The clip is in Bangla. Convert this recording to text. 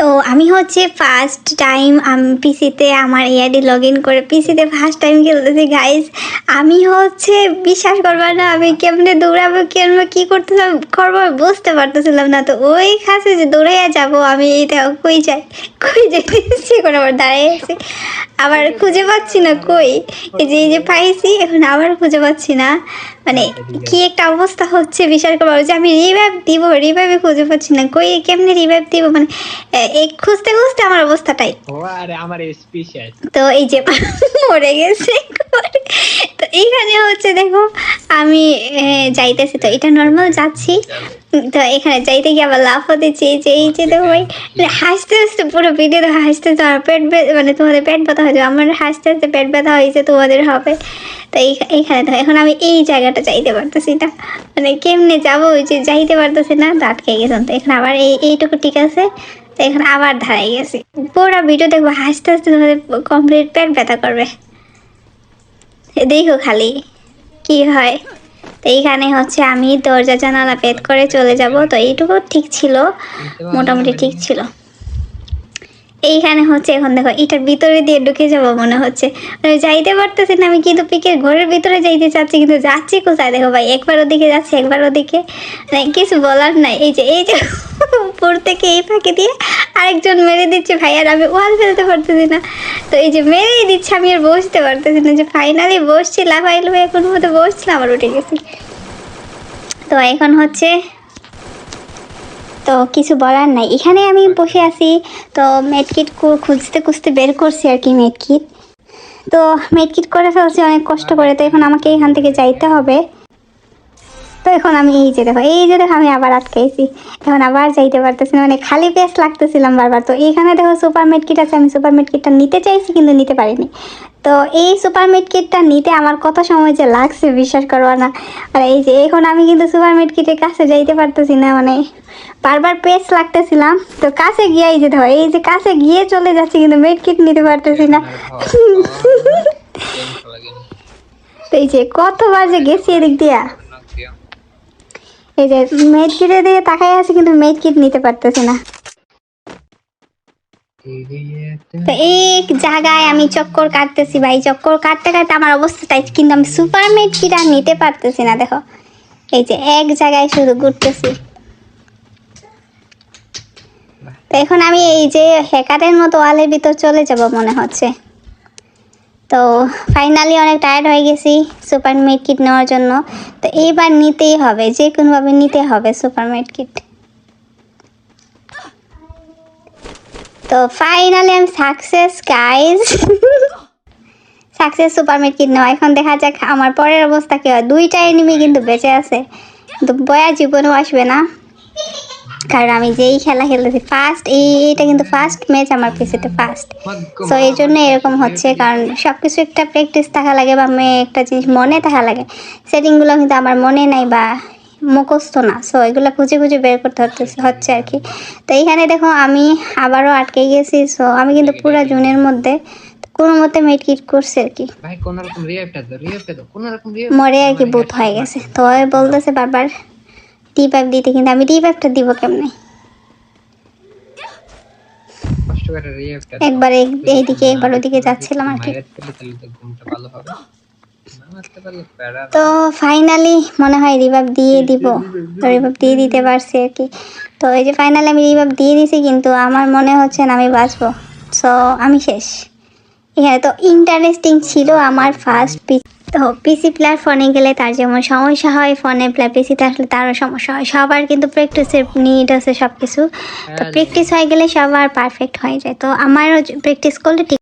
তো আমি হচ্ছে ফার্স্ট টাইম আমি পিসিতে আমার এআইডি লগ ইন করে পিসিতে ফার্স্ট টাইম খেলতেছি গাইজ আমি হচ্ছে বিশ্বাস করব না, আমি কেমনে দৌড়াবো, কেমন কী করতে করব বুঝতে পারতেছিলাম না। তো ওই খাসে যে দৌড়াইয়া যাব, আমি এটা কই যাই কই যাই, সে করে আবার খুঁজে পাচ্ছি না কই? এই যে এই যে পাইছি এখন আবার খুঁজে পাচ্ছি না। মানে কি একটা অবস্থা হচ্ছে বিশাল করব যে আমি রিভাইভ দিব রিভাইভে খুঁজে পাচ্ছি না। কই কেমনে রিভাইভ দিব? মানে এই খুঁজতে খুঁজতে আমার অবস্থাটাই। ও আরে আমার স্পেশাল তো এই যে মরে গেছে এইখানে হচ্ছে দেখো, আমি যাইতেছি তো, এটা নর্মাল যাচ্ছি। তো এখানে যাইতে গিয়ে আবার লাফও দিচ্ছি যে এই যে দেখো ভাই মানে হাসতে হাসতে পুরো ভিডিও দেখো, হাসতে তো আমার পেট মানে তোমাদের পেট ব্যথা হয়েছে আমার হাসতে হাসতে পেট ব্যথা হয়েছে তোমাদের হবে। তো এই, এইখানে দেখো, এখন আমি এই জায়গাটা যাইতে পারতেছি না। মানে কেমনে যাব, ওই যে যাইতে পারতেছি না, তো আটকে গেছিলাম তো এখন আবার এই, এইটুকু ঠিক আছে, তো এখন আবার ধারাই গেছি। পুরো ভিডিও দেখব, হাসতে হাসতে তোমাদের কমপ্লিট পেট ব্যথা করবে। দেখো খালি কি হয়? তো এইখানে হচ্ছে আমি দরজা জানালা পেট করে চলে যাব। তো এইটুকু ঠিক ছিল মোটামুটি ঠিক ছিল। এইখানে হচ্ছে, এখন দেখো এটার ভিতরে দিয়ে ঢুকে যাব মনে হচ্ছে। মানে যাইতে পারতেছি না, আমি কিন্তু পিকের ঘরের ভিতরে যাইতে চাচ্ছি, কিন্তু যাচ্ছি কোথায়? দেখো ভাই, একবার ওদিকে যাচ্ছি, একবার ওদিকে। কিছু বলার নাই, এই যে এই যে, উপর থেকে এই ফাঁকে দিয়ে আরেকজন মেরে দিচ্ছে ভাই, আর আমি ওয়াল ফেলতে পারতেছি না। তো এই যে মেরেই দিচ্ছে, আমি আর বসতে পারতেছি না যে ফাইনালি বসছি লাফাই লাফাই এখন মতো বসছিলাম আবার উঠে গেছি। তো এখন হচ্ছে তো কিছু বলার নাই। এখানে আমি বসে আছি। তো মেডকিট খুঁজতে খুঁজতে বের করছি আর কি মেডকিট তো মেডকিট করে ফেলছি অনেক কষ্ট করে। তো এখন আমাকে এখান থেকে যাইতে হবে। এখন আমি এই যে দেখো এই যে দেখো আমি আবার আটকাইছি এখন আবার যাইতে পারতেছি না মানে খালি পেস লাগতেছিলাম বারবার। তো এইখানে দেখো সুপার কিট আছে আমি সুপার কিটটা নিতে চাইছি কিন্তু নিতে পারিনি। তো এই সুপার কিটটা নিতে আমার কত সময় যে লাগছে বিশ্বাস করব না। আর এই যে এখন আমি কিন্তু সুপার কিটের কাছে যাইতে পারতেছি না মানে বারবার পেস লাগতেছিলাম। তো কাছে গিয়ে এই যে দেখো এই যে কাছে গিয়ে চলে যাচ্ছি কিন্তু কিট নিতে পারতেছি না। তো এই যে কতবার যে গেছি এদিক দিয়া। এই যে মেড কিটের দিকে তাকাই আছে, কিন্তু মেড কিট নিতে পারতেছি না। এই জায়গায় আমি চক্কর কাটতেছি ভাই, চক্কর কাটতে কাটতে আমার অবস্থাটাই কিন্তু আমি সুপার মেড কিট আর নিতে পারতেছি না, দেখো। এই যে এক জায়গায় শুধু ঘুরতেছি। তো এখন আমি এই যে হ্যাকারের মতো ওয়ালের ভিতর চলে যাব মনে হচ্ছে। তো ফাইনালি অনেক টায়ার্ড হয়ে গেছি সুপার মেড কিট নেওয়ার জন্য। তো এইবার নিতেই হবে, যে কোনোভাবে নিতে হবে সুপার মেড কিট তো ফাইনালি আমি success guys success super made kit নেওয়া। এখন দেখা যাক আমার পরের অবস্থা কী হয়। দুইটা এনিমি কিন্তু বেঁচে আছে। কিন্তু বয়া জীবনেও আসবে না। কারণ আমি যেই খেলা খেলতেছি ফার্স্ট এই এটা কিন্তু ফার্স্ট ম্যাচ আমার পিসিতে ফার্স্ট সো এই জন্য এরকম হচ্ছে কারণ সব কিছু একটা প্র্যাকটিস থাকা লাগে বা আমি একটা জিনিস মনে থাকা লাগে। সেটিংগুলো কিন্তু আমার মনে নাই বা মুখস্থ না। সো এগুলো খুঁজে খুঁজে বের করতে হচ্ছে হচ্ছে আর কি। তো এইখানে দেখো আমি আবারও আটকে গেছি। সো আমি কিন্তু পুরো জুনের মধ্যে কোনো মতে মেড কিট করছি আর কি। ভাই কোন রকম রিয়াক্টটা দাও রিয়াক্টটা দাও কোন রকম রিয়াক্ট মরে আর কি বুথ হয়ে গেছে। তো বলতেছে বারবার টি পাইপ দিতে কিন্তু আমি টি পাইপটা দিব কেমনে? একবার এইদিকে একবার ওদিকে যাচ্ছিলাম আর কি। তো ফাইনালি মনে হয় রিভাব দিয়ে দিব। তো রিভাব দিয়ে দিতে পারছি আর কি। তো এই যে ফাইনালি আমি রিভাব দিয়ে দিছি কিন্তু আমার মনে হচ্ছে না আমি বাঁচবো। সো আমি শেষ। এখানে তো ইন্টারেস্টিং ছিল আমার ফার্স্ট তো পিসি প্লেয়ার ফোনে গেলে তার যেমন সমস্যা হয় ফোনে প্লেয়ার পিসিতে আসলে তারও সমস্যা হয়। সবার কিন্তু প্র্যাকটিসের নিড আছে সব কিছু তো প্র্যাকটিস হয়ে গেলে সবার পারফেক্ট হয়ে যায়। তো আমারও প্র্যাকটিস করলে ঠিক